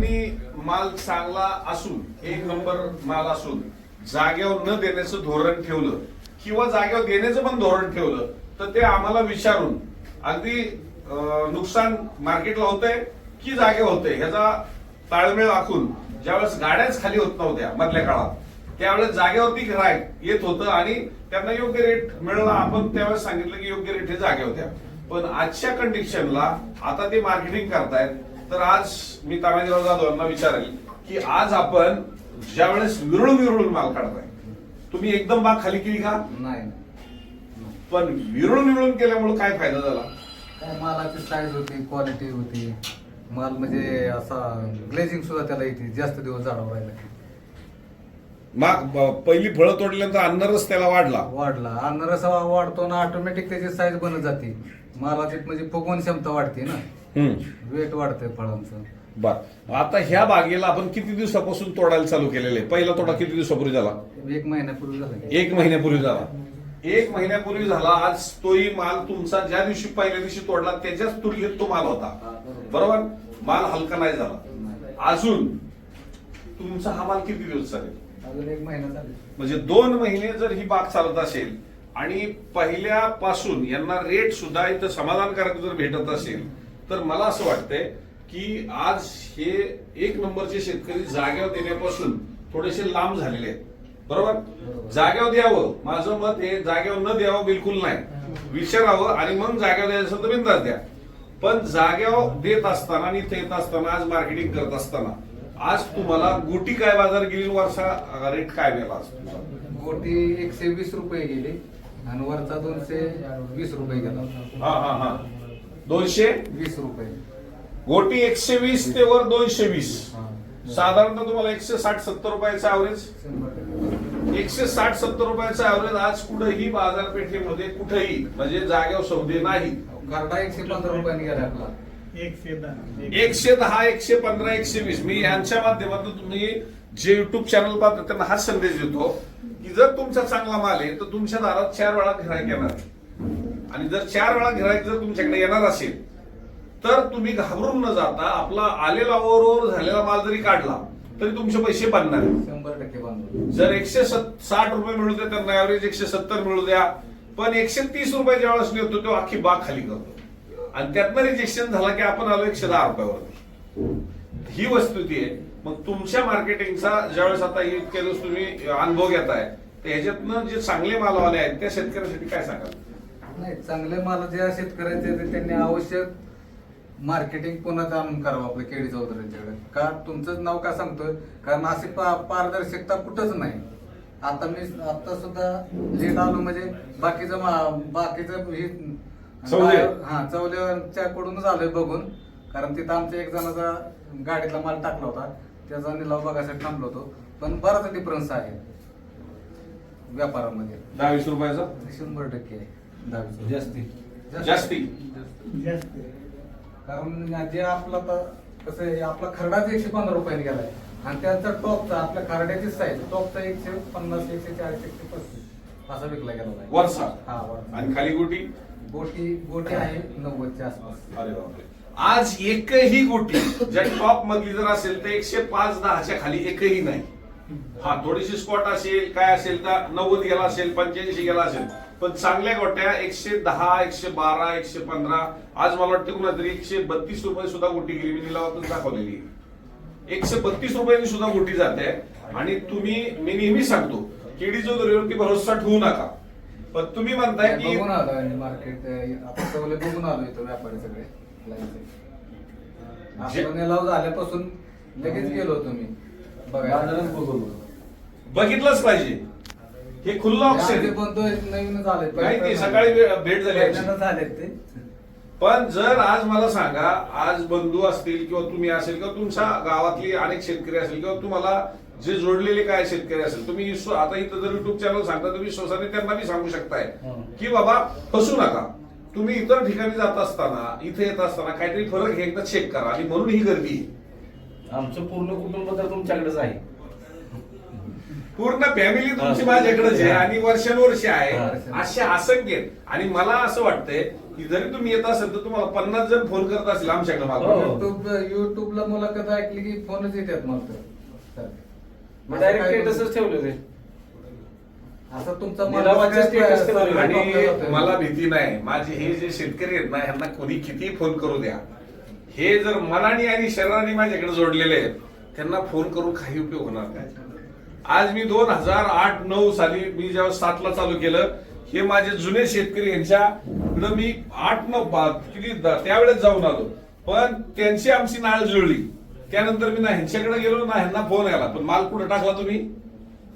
त्यांनी माल चांगला असून एक नंबर माल असून जागेवर न देण्याचं धोरण ठेवलं. किंवा जागेवर देण्याचं पण धोरण ठेवलं. तर ते आम्हाला विचारून अगदी नुकसान मार्केटला होतंय की जागेवर होते ह्याचा ताळमेळ आखून ज्यावेळेस गाड्याच खाली होत नव्हत्या मधल्या काळात त्यावेळेस जागेवरती ग्राहक येत होतं आणि त्यांना योग्य रेट मिळाला. आपण त्यावेळेस सांगितलं की योग्य रेट हे जागे होत्या. पण आजच्या कंडिशनला आता ते मार्केटिंग करतायत. तर आज मी तानाजीराव जाधवांना विचारेल की आज आपण ज्यावेळेस विरळून विरळून माल काढताय तुम्ही एकदम बाग खाली केली का? नाही. पण विरळून विरळून केल्यामुळे काय फायदा झाला? काय मालाची साईज होती क्वालिटी होती. माल म्हणजे असा ग्लेजिंग सुद्धा त्याला येते जास्त दिवस जाडव राहिला. माग पहिली फळं तोडल्यानंतर अन्नरस त्याला वाढला. वाढला. अन्न रसा वाढतो ना ऑटोमॅटिक त्याची साईज बनत जाते. मालाची म्हणजे फुगवण क्षमता वाढते ना. हम्म. वेट वाढतंय फळांचं. बर. आता ह्या बागेला आपण किती दिवसापासून तोडायला चालू केलेले पहिला तोडा किती दिवसापूर्वी झाला? एक महिन्यापूर्वी झालं. एक महिन्यापूर्वी झाला. एक महिन्यापूर्वी झाला. आज तोही माल तुमचा ज्या दिवशी पहिल्या दिवशी तोडला त्याच्याच तुलनेत तो माल होता. बरोबर? माल हलका नाही झाला. अजून तुमचा हा माल किती दिवस चालेल? अजून एक महिना झाला म्हणजे दोन महिने जर ही बाग चालत असेल आणि पहिल्यापासून यांना रेट सुद्धा इथं समाधानकारक जर भेटत असेल तर मला असं वाटतंय की आज हे एक नंबरचे शेतकरी जाग्यावर देण्यापासून थोडेसे लांब झालेले आहेत. बरोबर? जाग्यावर द्यावं. माझं मत हे जाग्यावर न द्यावं बिलकुल नाही. विचारावं आणि मग जाग्यावर द्यायचं तर बिंदास द्या. पण जाग्यावर देत असताना आणि इथे येत असताना आज मार्केटिंग करत असताना आज तुम्हाला गोटी काय बाजार गेली वर्षा रेट काय मिळाला आज? गोटी एकशे वीस रुपये गेली आणि वरचा दोनशे वीस रुपये गेला. हा हा हा. दोनशे? वीस रुपये. गोटी एकशे वीस ते वर दोनशे वीस. साधारणतः तुम्हाला एकशे साठ सत्तर रुपयाचा ऍव्हरेज. एकशे साठ सत्तर रुपयाचा ऍव्हरेज आज कुठेही बाजारपेठेमध्ये कुठेही म्हणजे जागेवर सौदे नाही. कार्डा एकशे पंधरा रुपयाने गेला आपला. एकशे दहा एकशे दहा एकशे पंधरा एकशे वीस. मी यांच्या माध्यमातून तुम्ही जे युट्यूब चॅनल पाहता त्यांना हाच संदेश देतो की जर तुमचा चांगला माल आहे तर तुमच्या दारात चार वेळा गिरायक येणार. आणि जर चार वेळा गिरायक जर तुमच्याकडे येणार असेल तर तुम्ही घाबरून न जाता आपला आलेला ओव्हर झालेला माल जरी काढला तरी तुमचे पैसे बनणार. शंभर टक्के बांधून जर एकशे सत- साठ रुपये मिळू द्या त्यांना ऍव्हरेज एकशे सत्तर मिळू द्या पण एकशे तीस रुपये ज्या वेळेस नेतो तेव्हा अख्खी बाग खाली करतो. आणि त्यातनं रिजेक्शन झाला की आपण आलो एकशे दहा रुपयावरती. ही वस्तुती आहे. मग तुमच्या मार्केटिंगचा ज्यावेळेस आता इतके दिवस तुम्ही अनुभव घेताय तर ह्याच्यातनं जे चांगले मालवाले आहेत त्या शेतकऱ्यासाठी काय सांगाल? नाही चांगले माल ज्या शेतकऱ्याचे ते त्यांनी आवश्यक मार्केटिंग पुन्हा जाणून करावं आपलं केळी चौधरीच्याकडे? का तुमचं नाव का सांगतोय? कारण अशी पा- पारदर्शकता कुठंच नाही. आता मी आता सुद्धा लेट आलो म्हणजे बाकीचं मा- बाकीचं हे चौले. हा चौल्याच्या कडूनच आलोय बघून. कारण तिथं आमच्या एक जणाचा गाडीतला माल टाकला होता. त्याचा निलाव बघायसाठी थांबलो होतो. पण बराच डिफरन्स आहे व्यापारामध्ये. दहा वीस रुपयाचा? शंभर टक्के दहावीस. जास्ती. जास्ती. जास्त. कारण जे आपला आता कसं आहे आपला खरडाच एकशे पंधरा रुपयाने गेलाय. आणि त्याचा टॉपचा आपल्या खरड्याची साईज टॉपचा एकशे पन्नास एकशे चाळीस एकशे पस्तीस असा विकला गेला आहे. वरचा. हा आणि खाली गोटी गोटी गोटी आहे नव्वदच्या आसपास. अरे बापरे. आज एकही गोटी ज्या टॉप मधली जर असेल तर एकशे पाच दहाच्या खाली एकही नाही. हा थोडीशी स्पॉट असेल काय असेल तर नव्वद गेला असेल पंच्याऐंशी गेला असेल. पण चांगल्या गोट्या एकशे दहा एकशे बारा एकशे पंधरा. आज मला वाटतं कुणा तरी एकशे बत्तीस रुपये सुद्धा गोटी गेली. मी निलावातून दाखवलेली एकशे बत्तीस रुपयांनी सुद्धा गोटी जाते. आणि तुम्ही मी नेहमी सांगतो केडी जो दरवरती भरोसा ठेवू नका. पण तुम्ही म्हणताय की बघून आलो आणि मार्केट आता सवले बघून आलो इथं व्यापारी सगळे निलाव झाल्यापासून लगेच गेलो होतो मी. बाजारात बघून. बघितलंच पाहिजे. हे खुल्लं ऑप्शन बंधू आहेत, नवीनच आले नाही ते सकाळी भेट झाली आमची. आलेत ते. पण जर आज मला सांगा आज बंधू असतील किंवा तुम्ही असेल किंवा तुमच्या गावातली अनेक शेतकरी असेल किंवा तुम्हाला जे जोडलेले काय शेतकरी असेल तुम्ही आता इथं जर युट्यूब चॅनल सांगता तुम्ही विश्वासाने त्यांना बी सांगू शकताय हं. की बाबा फसू नका तुम्ही इतर ठिकाणी जात असताना इथे येत असताना काहीतरी फरक हे एकदा चेक करा आणि म्हणून ही गर्दी आहे. आमचं पूर्ण कुटुंब तर तुमच्याकडेच आहे पूर्ण फॅमिली तुमची हा. माझ्याकडेच आहे आणि वर्षानुवर्ष हा. आहे असे असंख्य आहेत. आणि मला असं वाटतंय की जरी तुम्ही येत असेल तर तुम्हाला पन्नास जण फोन करत असेल आमच्याकडे हो. मागं. युट्यूब युट्यूबला मुलाखत ऐकली की फोनच येतात मला. मग डायरेक्ट ठेवले ते. असं तुमचा निलावाचे status ठेवले. आणि मला भीती नाही. माझे हे जे शेतकरी आहेत ना ह्यांना कोणी किती फोन करू द्या? हे जर मनाने आणि शरीराने माझ्याकडे जोडलेले आहेत त्यांना फोन करून काही उपयोग होणार नाही. आज मी दोन हजार आठ नऊ साली मी जेव्हा सातला चालू केलं हे माझे जुने शेतकरी यांच्याकडे मी आठ नऊ किती द- त्यावेळेस जाऊन आलो. पण त्यांची आमची नाळ जुळली. त्यानंतर मी ना ह्यांच्याकडे गेलो ना ह्यांना फोन आला. पण माल कुठे टाकला तुम्ही?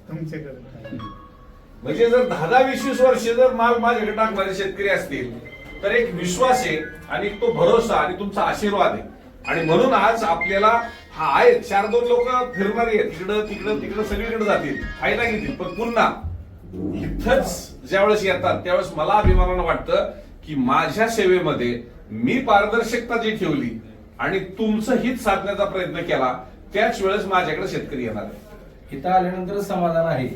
तुमच्याकडे म्हणजे जर दहा दहा वीस वीस वर्ष जर माल माझ्याकडे टाकणारे शेतकरी असतील तर एक विश्वास आहे आणि तो भरोसा आणि तुमचा आशीर्वाद आहे. आणि म्हणून आज आपल्याला हा आहे चार दोन लोक फिरणारे आहेत. इकडं तिकडं तिकडं सगळीकडे जातील फायदा घेतील. पण पुन्हा इथंच ज्यावेळेस येतात त्यावेळेस मला अभिमानानं वाटतं की माझ्या सेवेमध्ये मी पारदर्शकता जी ठेवली आणि तुमचं हित साधण्याचा प्रयत्न केला त्याच वेळेस माझ्याकडे शेतकरी येणार आहे इथं आल्यानंतर समाधान आहे.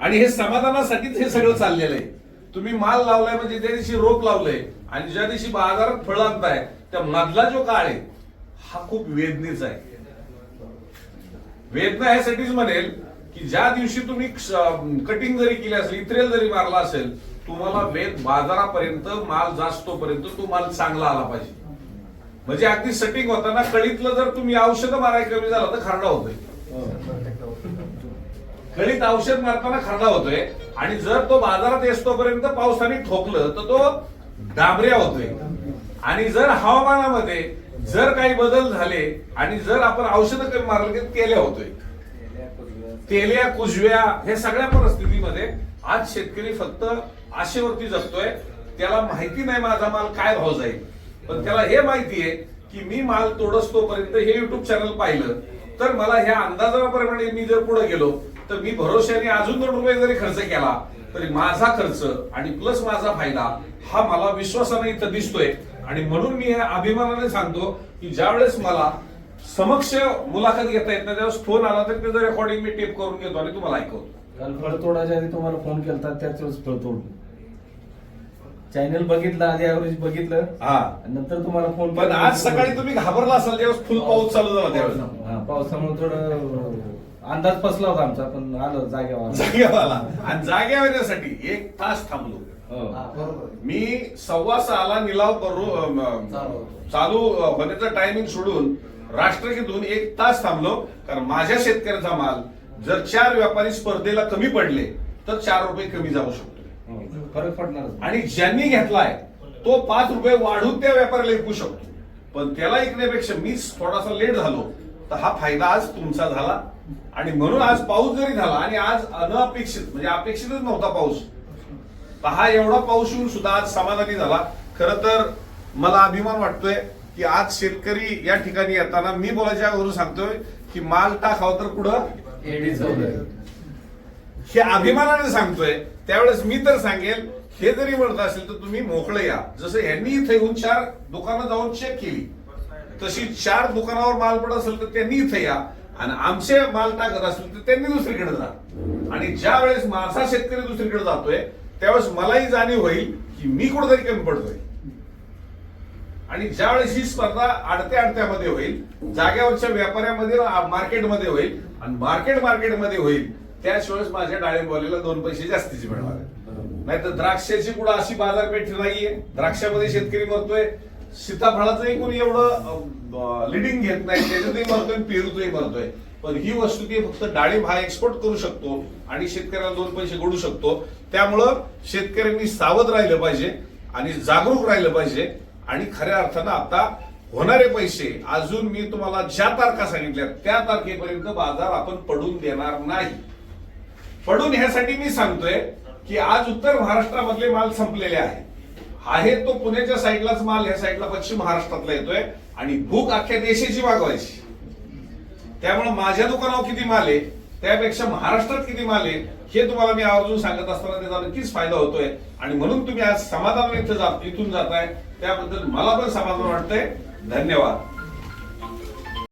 आणि हे समाधानासाठीच हे सगळं चाललेलं आहे. तुम्ही माल लावलाय म्हणजे ज्या दिवशी रोप लावलंय आणि ज्या दिवशी बाजारात फळ आणताय त्या मधला जो काळ आहे हा खूप वेदनेचा आहे. वेदना ह्यासाठीच म्हणेल की ज्या दिवशी तुम्ही कटिंग जरी केली असेल इत्रेल जरी मारला असेल तुम्हाला वेद बाजारापर्यंत माल जास्तोपर्यंत तो माल चांगला आला पाहिजे. म्हणजे अगदी सेटिंग होताना कळीतलं जर तुम्ही औषध मारायला कमी झालं तर खारडा होतोय. कळीत औषध मारताना खरडा होतोय. आणि जर तो बाजारात येतोपर्यंत पावसाने ठोकलं तर तो डाबऱ्या होतोय. आणि जर हवामानामध्ये जर काही बदल झाले आणि जर आपण औषधं कमी मारलं की केल्या होतोय. तेल्या कुजव्या हे सगळ्या परिस्थितीमध्ये आज शेतकरी फक्त आशेवरती जगतोय. त्याला माहिती नाही माझा माल काय भाव जाईल. पण त्याला हे माहिती आहे की मी माल तोडसतोपर्यंत हे युट्यूब चॅनल पाहिलं तर मला ह्या अंदाजाप्रमाणे मी जर पुढे गेलो तर मी भरोश्याने अजून दोन रुपये जरी खर्च केला तरी माझा खर्च आणि प्लस माझा फायदा हा मला विश्वासाने इथं दिसतोय. आणि म्हणून मी अभिमानाने सांगतो की ज्यावेळेस मला समक्ष मुलाखत घेता येत नाही त्यावेळेस फोन आला तर त्याचं रेकॉर्डिंग मी टेप करून घेतो आणि तुम्हाला ऐकवतो. काल फळ तोडायच्या आधी तुम्हाला फोन केला त्याच वेळेस फळ चॅनल बघितलं आधी ऍव्हरेज बघितलं हा नंतर तुम्हाला फोन पण आज सकाळी तुम्ही घाबरला असाल ज्यावेळेस फुल पाऊस चालू झाला त्यावेळेस हा, पावसामुळे थोडं अंदाज फसला होता आमचा पण आलं जागेवर जागेवर आला आणि जागेवर येण्यासाठी एक तास थांबलो हो. हा. मी सव्वा सहाला निलाव करू अम, अम, चालू. अ, होण्याचा टायमिंग सोडून राष्ट्रगीतून एक तास थांबलो कारण माझ्या शेतकऱ्याचा माल जर चार व्यापारी स्पर्धेला कमी पडले तर चार रुपये कमी जाऊ शकतो. फरक पडणार आणि ज्यांनी घेतलाय तो पाच रुपये वाढून त्या व्यापाऱ्याला विकू शकतो. पण त्याला ऐकण्यापेक्षा मी थोडासा लेट झालो तर हा फायदा आज तुमचा झाला. आणि म्हणून आज पाऊस जरी झाला आणि आज अनअपेक्षित म्हणजे अपेक्षितच नव्हता पाऊस तर हा एवढा पाऊस येऊन सुद्धा आज समाधानी झाला. खर तर मला अभिमान वाटतोय की आज शेतकरी या ठिकाणी येताना मी बोलायच्या अगोदर सांगतोय की माल टाकाव तर चौधरी हे अभिमानाने सांगतोय त्यावेळेस मी तर सांगेल हे जरी म्हणत असेल तर तुम्ही मोकळे या. जसं यांनी इथे येऊन चार दुकानं जाऊन चेक केली तशी चार दुकानावर माल पडत असेल तर त्यांनी इथे या. आणि आमचे माल टाकत असेल तर त्यांनी दुसरीकडे जा. आणि ज्या वेळेस माझा शेतकरी दुसरीकडे जातोय त्यावेळेस मलाही जाणीव होईल की मी कुठेतरी कमी पडतोय. आणि ज्यावेळेस ही स्पर्धा अडत्या अडत्यामध्ये होईल जाग्यावरच्या व्यापाऱ्यामध्ये मार्केटमध्ये होईल आणि मार्केट मार्केटमध्ये होईल त्याच वेळेस माझ्या डाळिंबवालीला दोन पैसे जास्तीचे मिळणार नाही नाहीतर द्राक्षाची कुठं अशी बाजारपेठ नाहीये. द्राक्षामध्ये शेतकरी मरतोय. सीताफळाचंही कोणी एवढं लिडिंग घेत नाही. त्याच्यातही मरतोय पेरूतही पेरूचंही मरतोय. पण ही वस्तू ती फक्त डाळिंब हा एक्सपोर्ट करू शकतो आणि शेतकऱ्याला दोन पैसे घडू शकतो. त्यामुळं शेतकऱ्यांनी सावध राहिलं पाहिजे आणि जागरूक राहिलं पाहिजे. आणि खऱ्या अर्थानं आता होणारे पैसे अजून मी तुम्हाला ज्या तारखा सांगितल्या त्या तारखेपर्यंत बाजार आपण पडून देणार नाही. पडून ह्यासाठी मी सांगतोय की आज उत्तर महाराष्ट्रामधले माल संपलेले आहे आहे तो पुण्याच्या साईडलाच माल ह्या साईडला पश्चिम महाराष्ट्रातला येतोय आणि भूक अख्ख्या देशाची मागवायची. त्यामुळे माझ्या दुकानावर किती माल आहे त्यापेक्षा महाराष्ट्रात किती माल आहे हे तुम्हाला मी आवर्जून सांगत असताना त्याचा नक्कीच फायदा होतोय. आणि म्हणून तुम्ही आज समाधान इथं जात इथून जाताय त्याबद्दल मला पण समाधान वाटतंय. धन्यवाद.